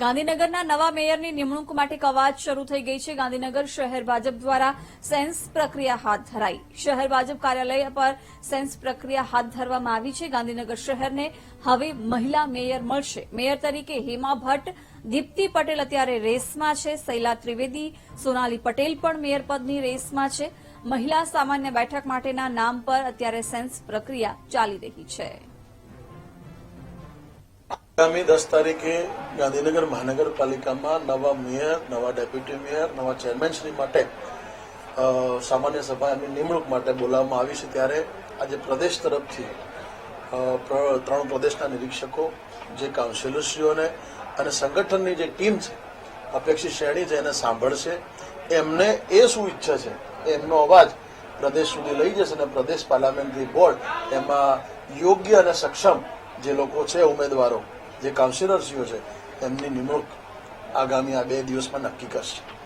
ગાંધીનગરના નવા મેયરની નિમણૂક માટે કવાયત શરૂ થઈ ગઈ છે. ગાંધીનગર શહેર ભાજપ દ્વારા સેન્સ પ્રક્રિયા હાથ ધરાઈ. શહેર ભાજપ કાર્યાલય પર સેન્સ પ્રક્રિયા હાથ ધરવામાં આવી છે. ગાંધીનગર શહેરને હવે મહિલા મેયર મળશે. મેયર તરીકે હેમા ભટ્ટ, દીપ્તિ પટેલ અત્યારે રેસમાં છે. શૈલા ત્રિવેદી, સોનાલી પટેલ પણ મેયર પદની રેસમાં છે. મહિલા સામાન્ય બેઠક માટેના નામ પર અત્યારે સેન્સ પ્રક્રિયા ચાલી રહી છે. આગામી દસ તારીખે ગાંધીનગર મહાનગરપાલિકામાં નવા મેયર, નવા ડેપ્યુટી મેયર, નવા ચેરમેનશ્રી માટે સામાન્ય સભા એમની નિમણૂક માટે બોલાવવામાં આવી છે. ત્યારે આજે પ્રદેશ તરફથી ત્રણ પ્રદેશના નિરીક્ષકો, જે કાઉન્સિલરશ્રીઓને અને સંગઠનની જે ટીમ છે, અપેક્ષિત શ્રેણી છે, એને સાંભળશે. એમને એ શું ઈચ્છા છે? એમનો અવાજ પ્રદેશ સુધી લઈ જશે અને પ્રદેશ પાર્લામેન્ટરી બોર્ડ એમાં યોગ્ય અને સક્ષમ જે લોકો છે, ઉમેદવારો જે કાઉન્સિલરશ્રીઓ છે એમની નિમણૂક આગામી આ બે દિવસમાં નક્કી કરશે.